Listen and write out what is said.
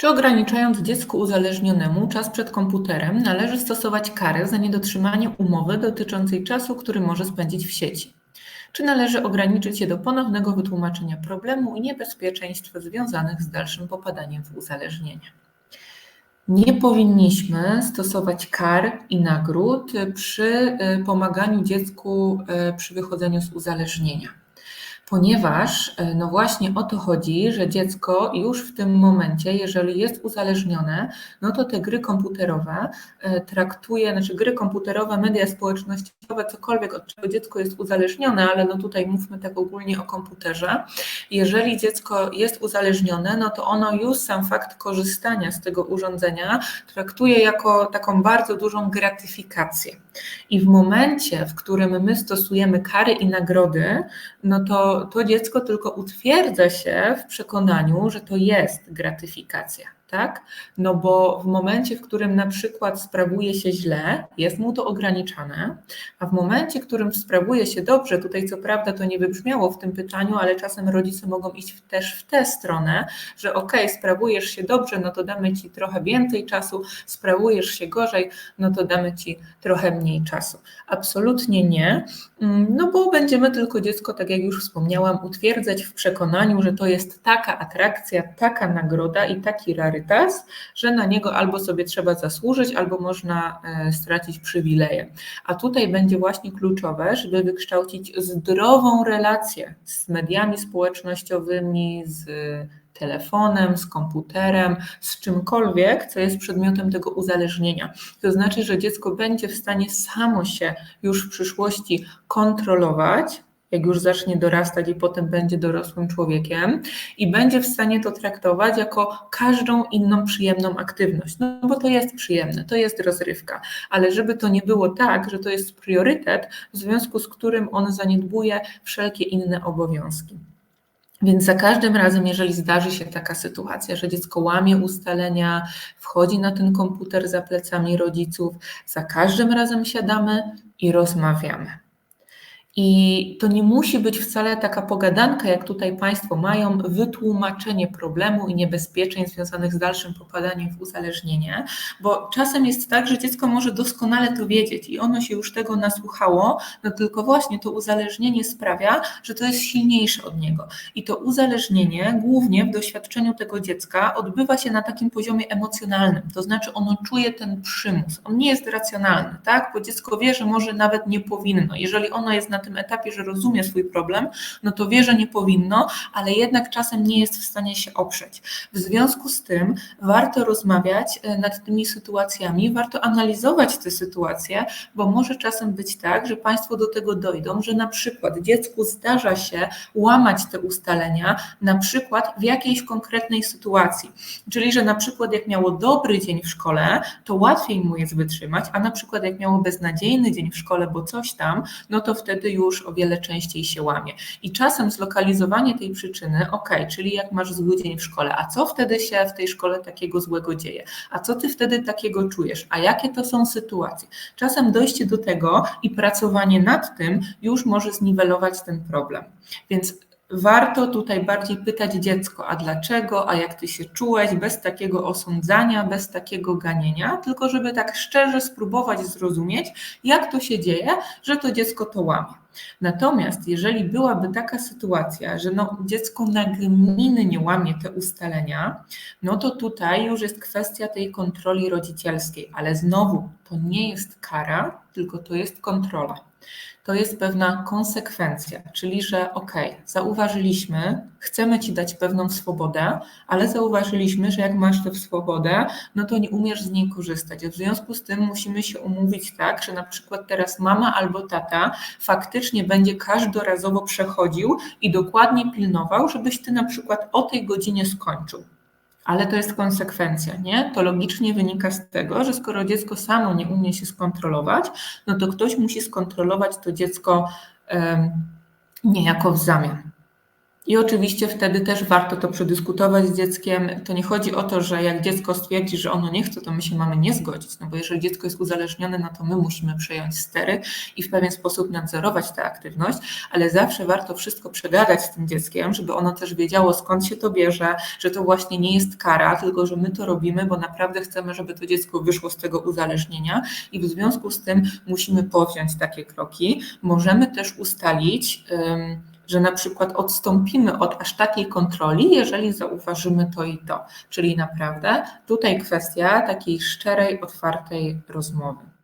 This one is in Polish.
Czy ograniczając dziecku uzależnionemu czas przed komputerem, należy stosować karę za niedotrzymanie umowy dotyczącej czasu, który może spędzić w sieci? Czy należy ograniczyć się do ponownego wytłumaczenia problemu i niebezpieczeństw związanych z dalszym popadaniem w uzależnienie? Nie powinniśmy stosować kar i nagród przy y, pomaganiu dziecku y, przy wychodzeniu z uzależnienia ponieważ e, no właśnie o to chodzi, że dziecko już w tym momencie, jeżeli jest uzależnione, no to te gry komputerowe e, traktuje, znaczy gry komputerowe, media społecznościowe, cokolwiek od czego dziecko jest uzależnione, ale no tutaj mówmy tak ogólnie o komputerze. Jeżeli dziecko jest uzależnione, no to ono już sam fakt korzystania z tego urządzenia traktuje jako taką bardzo dużą gratyfikację. I w momencie, w którym my stosujemy kary i nagrody, no to to, dziecko tylko utwierdza się w przekonaniu, że to jest gratyfikacja tak? No bo w momencie, w którym na przykład sprawuje się źle, jest mu to ograniczane, a w momencie, w którym sprawuje się dobrze, tutaj co prawda to nie wybrzmiało w tym pytaniu, ale czasem rodzice mogą iść też w tę stronę, że ok, sprawujesz się dobrze, no to damy ci trochę więcej czasu, sprawujesz się gorzej, no to damy ci trochę mniej czasu. Absolutnie nie, mm, no bo będziemy tylko dziecko, tak jak już wspomniałam, utwierdzać w przekonaniu, że to jest taka atrakcja, taka nagroda i taki rarytet, rarytas, że na niego albo sobie trzeba zasłużyć, albo można e, stracić przywileje. A tutaj będzie właśnie kluczowe, żeby wykształcić zdrową relację z mediami społecznościowymi, z telefonem, z komputerem, z czymkolwiek, co jest przedmiotem tego uzależnienia. To znaczy, że dziecko będzie w stanie samo się już w przyszłości kontrolować, jak już zacznie dorastać i potem będzie dorosłym człowiekiem i będzie w stanie to traktować jako każdą inną przyjemną aktywność. No bo to jest przyjemne, to jest rozrywka, ale żeby to nie było tak, że to jest priorytet, w związku z którym on zaniedbuje wszelkie inne obowiązki. Więc za każdym razem, jeżeli zdarzy się taka sytuacja, że dziecko łamie ustalenia, wchodzi na ten komputer za plecami rodziców, za każdym razem siadamy i rozmawiamy. I to nie musi być wcale taka pogadanka, jak tutaj Państwo mają, wytłumaczenie problemu i niebezpieczeń związanych z dalszym popadaniem w uzależnienie, bo czasem jest tak, że dziecko może doskonale to wiedzieć i ono się już tego nasłuchało, no tylko właśnie to uzależnienie sprawia, że to jest silniejsze od niego. I to uzależnienie, głównie w doświadczeniu tego dziecka, odbywa się na takim poziomie emocjonalnym, to znaczy ono czuje ten przymus. On nie jest racjonalny, tak? Bo dziecko wie, że może nawet nie powinno. Jeżeli ono jest na tym etapie, że rozumie swój problem, no to wie, że nie powinno, ale jednak czasem nie jest w stanie się oprzeć. W związku z tym warto rozmawiać e, nad tymi sytuacjami, warto analizować te sytuacje, bo może czasem być tak, że Państwo do tego dojdą, że na przykład dziecku zdarza się łamać te ustalenia, na przykład w jakiejś konkretnej sytuacji. Czyli, że na przykład jak miało dobry dzień w szkole, to łatwiej mu jest wytrzymać, a na przykład jak miało beznadziejny dzień w szkole, bo coś tam, no to wtedy już o wiele częściej się łamie. I czasem zlokalizowanie tej przyczyny, ok, czyli jak masz zły dzień w szkole, a co wtedy się w tej szkole takiego złego dzieje? A co ty wtedy takiego czujesz? A jakie to są sytuacje? Czasem dojście do tego i pracowanie nad tym już może zniwelować ten problem. Więc warto tutaj bardziej pytać dziecko, a dlaczego, a jak ty się czułeś, bez takiego osądzania, bez takiego ganienia, tylko żeby tak szczerze spróbować zrozumieć, jak to się dzieje, że to dziecko to łamie. Natomiast jeżeli byłaby taka sytuacja, że no, dziecko nagminnie łamie te ustalenia, no to tutaj już jest kwestia tej kontroli rodzicielskiej, ale znowu to nie jest kara, tylko to jest kontrola to jest pewna konsekwencja, czyli że ok, zauważyliśmy, chcemy ci dać pewną swobodę, ale zauważyliśmy, że jak masz tę swobodę, no to nie umiesz z niej korzystać. W związku z tym musimy się umówić tak, że na przykład teraz mama albo tata faktycznie będzie każdorazowo przechodził i dokładnie pilnował, żebyś ty na przykład o tej godzinie skończył ale to jest konsekwencja, nie? To logicznie wynika z tego, że skoro dziecko samo nie umie się skontrolować, no to ktoś musi skontrolować to dziecko um, niejako w zamian. I oczywiście wtedy też warto to przedyskutować z dzieckiem. To nie chodzi o to, że jak dziecko stwierdzi, że ono nie chce, to my się mamy nie zgodzić, no bo jeżeli dziecko jest uzależnione, no to my musimy przejąć stery i w pewien sposób nadzorować tę aktywność, ale zawsze warto wszystko przegadać z tym dzieckiem, żeby ono też wiedziało skąd się to bierze, że to właśnie nie jest kara, tylko że my to robimy, bo naprawdę chcemy, żeby to dziecko wyszło z tego uzależnienia i w związku z tym musimy powziąć takie kroki. Możemy też ustalić, że na przykład odstąpimy od aż takiej kontroli, jeżeli zauważymy to i to. Czyli naprawdę tutaj kwestia takiej szczerej, otwartej rozmowy.